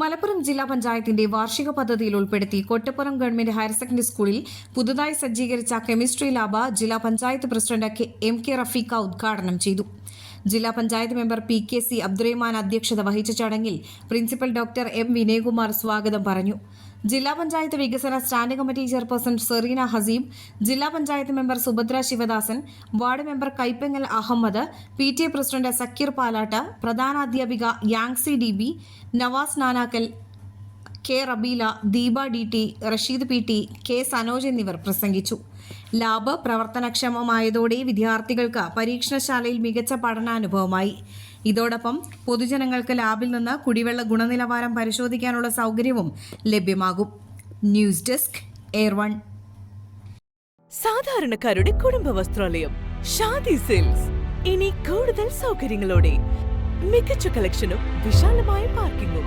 മലപ്പുറം ജില്ലാ പഞ്ചായത്തിന്റെ വാർഷിക പദ്ധതിയിൽ ഉൾപ്പെടുത്തി കൊട്ടപ്പുറം ഗവൺമെന്റ് ഹയർ സെക്കൻഡറി സ്കൂളിൽ പുതുതായി സജ്ജീകരിച്ച കെമിസ്ട്രി ലാബ് ജില്ലാ panchayat president M K Rafeekha ഉദ്ഘാടനം ചെയ്തു. ജില്ലാ panchayat member P K C Abdurahman അധ്യക്ഷത വഹിച്ച ചടങ്ങിൽ പ്രിൻസിപ്പൽ ഡോക്ടർ എം വിനയകുമാർ സ്വാഗതം പറഞ്ഞു. ജില്ലാ പഞ്ചായത്ത് വികസന standing committee chairperson Sereena Haseem ജില്ലാ panchayat member Subhadra Sivadasan ward member Kaippangal Ahammed P T A president Sakkeer Palatt പ്രധാനാധ്യാപിക Yangsi D B Navas Nanakkal K Rabeela Deepa D T Rasheed P T K Sanoj എന്നിവർ പ്രസംഗിച്ചു. Lab പ്രവർത്തനക്ഷമമായതോടെ വിദ്യാർത്ഥികൾക്ക് പരീക്ഷണശാലയിൽ മികച്ച പഠനാനുഭവമായി. ഇതോടൊപ്പം പൊതുജനങ്ങൾക്ക് ലാബിൽ നിന്ന് കുടിവെള്ള ഗുണനിലവാരം പരിശോധിക്കാനുള്ള സൗകര്യവും ലഭ്യമാകും. ന്യൂസ് ഡെസ്ക് എയർ വൺ സാധാരണക്കാരുടെ കുടുംബ വസ്ത്രാലയം ഷാദി സെയിൽസ് ഇനി കൂടുതൽ സൗകര്യങ്ങളോടെ മികച്ച കളക്ഷനും വിശാലമായ പാർക്കിങ്ങും.